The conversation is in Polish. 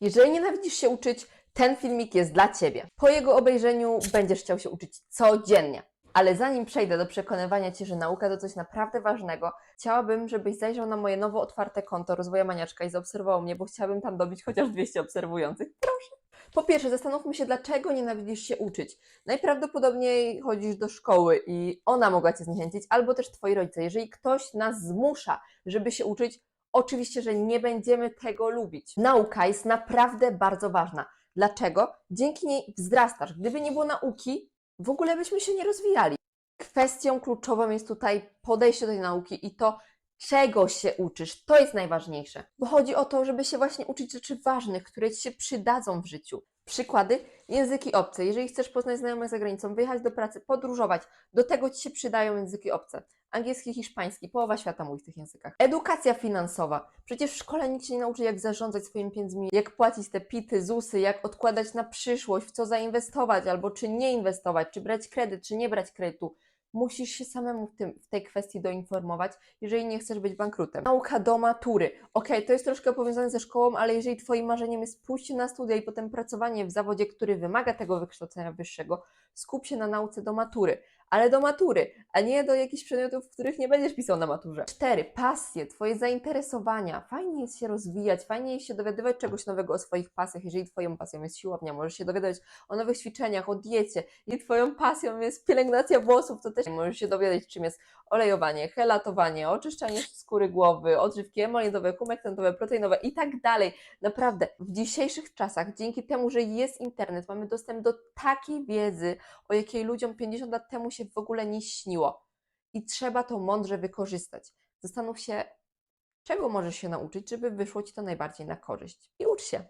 Jeżeli nienawidzisz się uczyć, ten filmik jest dla Ciebie. Po jego obejrzeniu będziesz chciał się uczyć codziennie. Ale zanim przejdę do przekonywania Cię, że nauka to coś naprawdę ważnego, chciałabym, żebyś zajrzał na moje nowo otwarte konto Rozwoja Maniaczka i zaobserwował mnie, bo chciałabym tam dobić chociaż 200 obserwujących. Proszę. Po pierwsze, zastanówmy się, dlaczego nienawidzisz się uczyć. Najprawdopodobniej chodzisz do szkoły i ona mogła Cię zniechęcić, albo też Twoi rodzice. Jeżeli ktoś nas zmusza, żeby się uczyć, oczywiście, że nie będziemy tego lubić. Nauka jest naprawdę bardzo ważna. Dlaczego? Dzięki niej wzrastasz. Gdyby nie było nauki, w ogóle byśmy się nie rozwijali. Kwestią kluczową jest tutaj podejście do tej nauki i to, czego się uczysz. To jest najważniejsze. Bo chodzi o to, żeby się właśnie uczyć rzeczy ważnych, które ci się przydadzą w życiu. Przykłady, języki obce. Jeżeli chcesz poznać znajomych za granicą, wyjechać do pracy, podróżować, do tego ci się przydają języki obce. Angielski, hiszpański, połowa świata mówi w tych językach. Edukacja finansowa. Przecież w szkole nikt się nie nauczy, jak zarządzać swoimi pieniędzmi, jak płacić te pity, ZUSy, jak odkładać na przyszłość, w co zainwestować, albo czy nie inwestować, czy brać kredyt, czy nie brać kredytu. Musisz się samemu w, tym, w tej kwestii doinformować, jeżeli nie chcesz być bankrutem. Nauka do matury. Okej, to jest troszkę powiązane ze szkołą, ale jeżeli Twoim marzeniem jest pójście na studia i potem pracowanie w zawodzie, który wymaga tego wykształcenia wyższego, skup się na nauce do matury. Ale do matury, a nie do jakichś przedmiotów, w których nie będziesz pisał na maturze. Cztery, pasje, Twoje zainteresowania. Fajnie jest się rozwijać, fajnie jest się dowiadywać czegoś nowego o swoich pasjach. Jeżeli Twoją pasją jest siłownia, możesz się dowiadywać o nowych ćwiczeniach, o diecie. Jeżeli Twoją pasją jest pielęgnacja włosów, to też możesz się dowiedzieć, czym jest olejowanie, helatowanie, oczyszczanie skóry głowy, odżywki emolinowe, humektantowe, proteinowe i tak dalej. Naprawdę, w dzisiejszych czasach, dzięki temu, że jest internet, mamy dostęp do takiej wiedzy, o jakiej ludziom 50 lat temu się w ogóle nie śniło. I trzeba to mądrze wykorzystać. Zastanów się, czego możesz się nauczyć, żeby wyszło Ci to najbardziej na korzyść. I ucz się.